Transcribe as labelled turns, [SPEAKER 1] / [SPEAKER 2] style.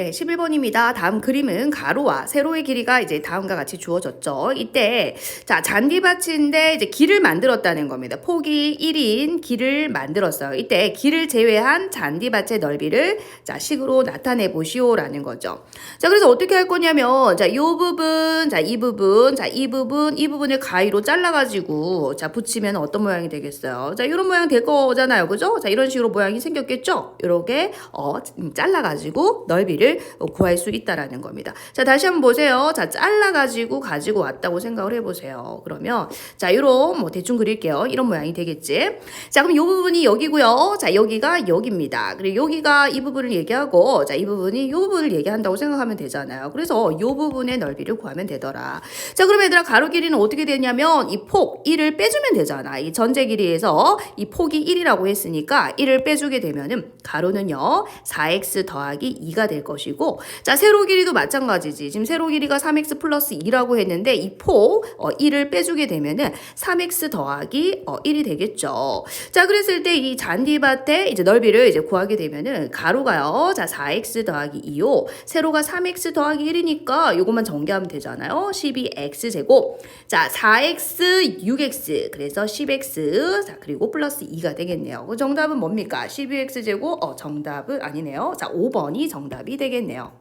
[SPEAKER 1] 네, 11번입니다. 다음 그림은 가로와 세로의 길이가 이제 다음과 같이 주어졌죠. 이때 자 잔디밭인데 이제 길을 만들었다는 겁니다. 폭이 1인 길을 만들었어요. 이때 길을 제외한 잔디밭의 넓이를 자 식으로 나타내 보시오라는 거죠. 자 그래서 어떻게 할 거냐면 자이 부분, 자 이 부분, 자 이 부분, 이 부분을 가위로 잘라 가지고 자 붙이면 어떤 모양이 되겠어요. 자 이런 모양 될 거잖아요, 그죠? 자 이런 식으로 모양이 생겼겠죠? 이렇게 어 음, 잘라 가지고 넓이를 구할 수 있다라는 겁니다. 자, 다시 한번 보세요. 자, 잘라가지고 가지고 왔다고 생각을 해보세요. 그러면, 자, 요런, 뭐, 대충 그릴게요. 이런 모양이 되겠지. 자, 그럼 요 부분이 여기고요. 자, 여기가 여기입니다. 그리고 여기가 이 부분을 얘기하고, 자, 이 부분이 요 부분을 얘기한다고 생각하면 되잖아요. 그래서 요 부분의 넓이를 구하면 되더라. 자, 그럼 얘들아, 가로 길이는 어떻게 되냐면, 이 폭, 1을 빼주면 되잖아. 이 전체 길이에서 이 폭이 1이라고 했으니까, 1을 빼주게 되면은, 가로는요, 4x 더하기 2가 될 것이고 자 세로 길이도 마찬가지지. 지금 세로 길이가 3x 플러스 2라고 했는데 이폭 어, 1을 빼주게 되면은 3x 더하기 어, 1이 되겠죠. 자 그랬을 때 이 잔디밭의 이제 넓이를 이제 구하게 되면은 가로가요. 자 4x 더하기 2요. 세로가 3x 더하기 1이니까 요것만 전개하면 되잖아요. 12x 제곱. 자 4x 6x 그래서 10x 자 그리고 플러스 2가 되겠네요. 그 정답은 뭡니까? 12x 제곱? 어 정답은 아니네요. 자 5번이 정답이 되겠네요.